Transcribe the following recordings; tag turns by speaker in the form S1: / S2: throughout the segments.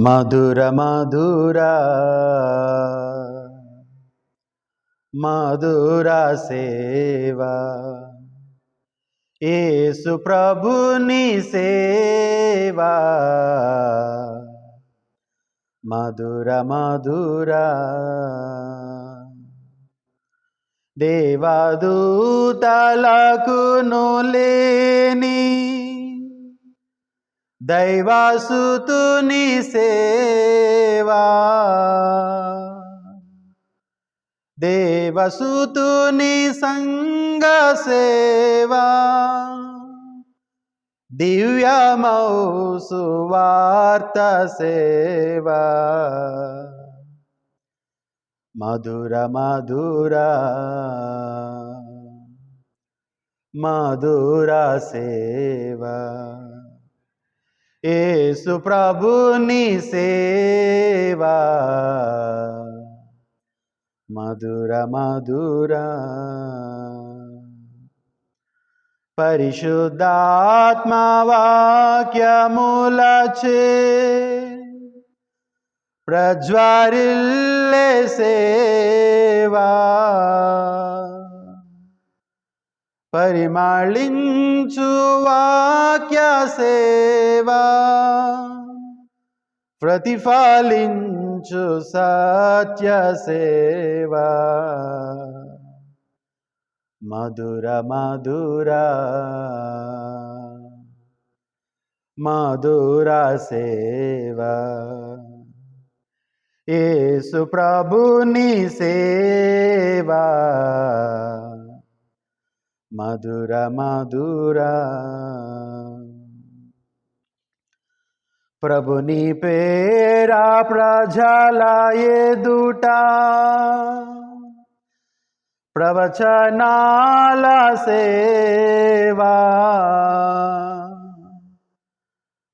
S1: మధుర మధుర మధుర సేవా. ఏసు ప్రభుని సేవా. మధుర మధుర దేవదూతలకును లేని దైవాసుతుని సేవా. దేవసుతుని సంగ సేవా. దివ్యమౌ సువార్త సేవా. మధుర మధుర మధుర సేవా. యేసు ప్రభుని సేవా మధుర మధుర పరిశుద్ధాత్మవాక్యములచే ప్రజ్వరిల్లే సేవా పరిమళించు వాక్య సేవా ప్రతిఫలించు సత్య సేవా మధుర మధుర మధుర సేవా. ఏసు ప్రభుని సేవా. మధుర మధుర ప్రభుని పేరా ప్రజల ప్రవచనాల సేవా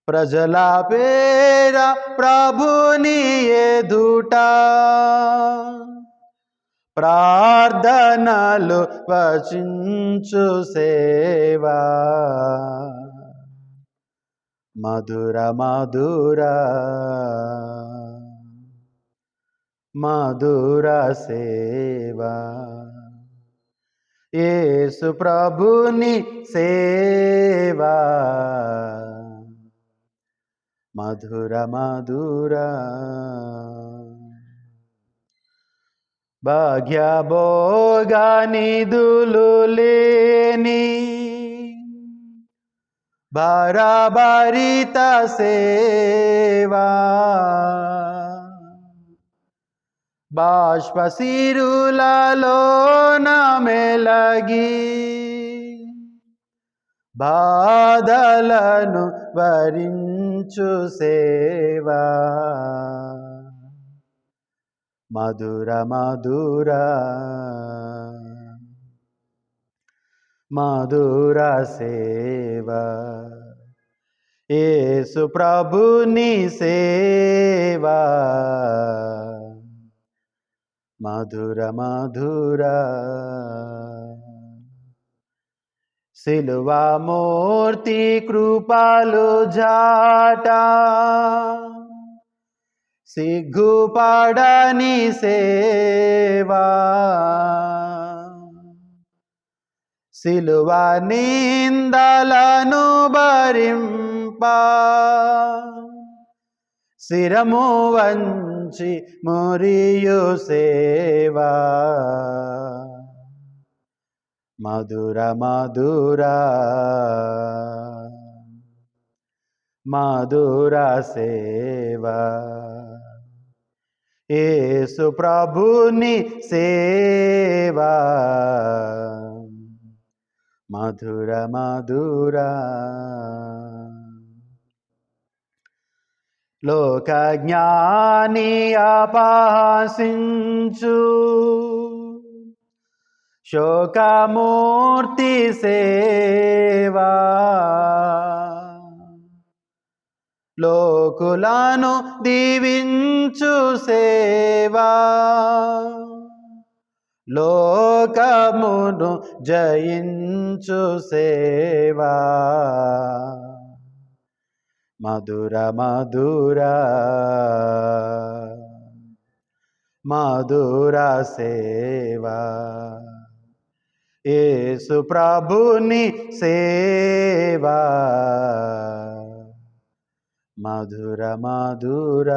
S1: ప్రజల పేర ప్రభుని ఎదుట ప్రార్థనలు వచించు సేవా. మధుర మధుర మధుర సేవా. యేసు ప్రభుని సేవా. మధుర మధురా భాగ్యభోగానిదులు లేని బరాబరిత సేవా. బాష్పశిరులలో మెలగి బాధలను వరించు సేవా. మధుర మధుర మధుర సేవ. యేసు ప్రభుని సేవా. మధుర మధుర సిలువా మూర్తి కృపాలు జాటా. సిగ్గుపడని సేవా. సిలువ నిందలను భరింప. శిరము వంచి మురియు సేవా. మధుర మధుర. మధుర సేవా. యేసు ప్రభుని సేవా. మధుర మధుర. లోక జ్ఞాని అపాసించు శోకమూర్తి సే లోకులను దీవించు సేవా. లోకమును జయించు సేవా. మధుర మధుర మధుర సేవా. యేసు ప్రభుని సేవా. మధుర మధుర